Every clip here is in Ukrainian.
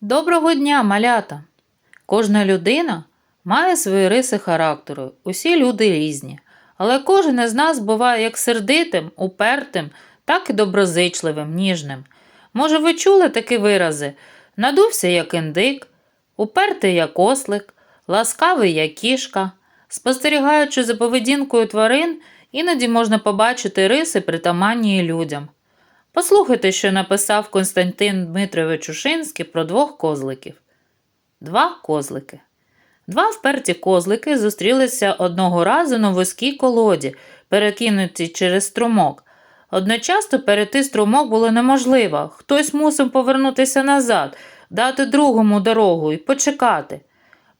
Доброго дня, малята! Кожна людина має свої риси характеру. Усі люди різні. Але кожен із нас буває як сердитим, упертим, так і доброзичливим, ніжним. Може, ви чули такі вирази? Надувся, як індик, упертий, як ослик, ласкавий, як кішка. Спостерігаючи за поведінкою тварин, іноді можна побачити риси, притаманні людям. Послухайте, що написав Константин Дмитрович Ушинський про двох козликів. Два козлики. Два вперті козлики зустрілися одного разу на вузькій колоді, перекинуті через струмок. Одночасно перейти струмок було неможливо. Хтось мусив повернутися назад, дати другому дорогу і почекати.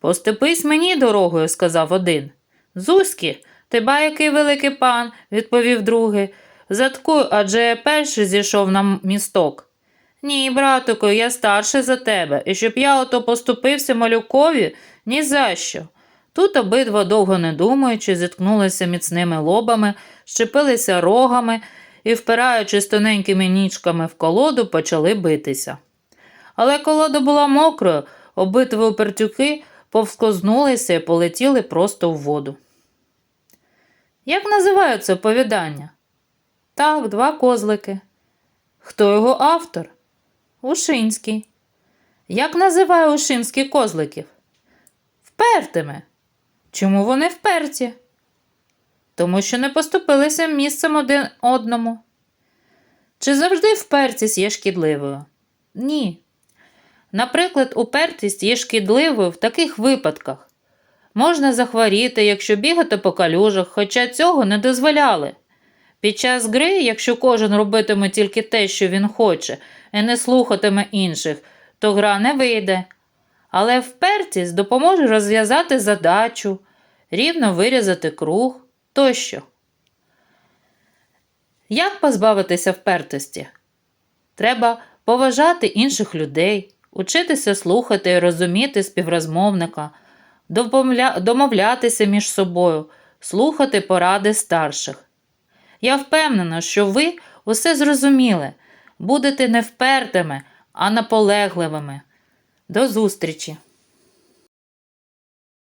Поступись мені дорогою, сказав один. Зузькі, ти ба який великий пан, відповів другий. Заткуй, адже перший зійшов на місток. Ні, братику, я старший за тебе, і щоб я ото поступився малюкові, ні за що. Тут обидва довго не думаючи, зіткнулися міцними лобами, щепилися рогами і, впираючись тоненькими ніжками в колоду, почали битися. Але колода була мокрою, обидва упертюки повскознулися і полетіли просто в воду. Як називається оповідання? Так, два козлики. Хто його автор? Ушинський. Як називає Ушинський козликів? Впертими. Чому вони вперті? Тому що не поступилися місцем один одному. Чи завжди впертість є шкідливою? Ні. Наприклад, упертість є шкідливою в таких випадках. Можна захворіти, якщо бігати по калюжах, хоча цього не дозволяли. Під час гри, якщо кожен робитиме тільки те, що він хоче, і не слухатиме інших, то гра не вийде. Але впертість допоможе розв'язати задачу, рівно вирізати круг тощо. Як позбавитися впертості? Треба поважати інших людей, учитися слухати і розуміти співрозмовника, домовлятися між собою, слухати поради старших. Я впевнена, що ви усе зрозуміли, будете не впертими, а наполегливими. До зустрічі!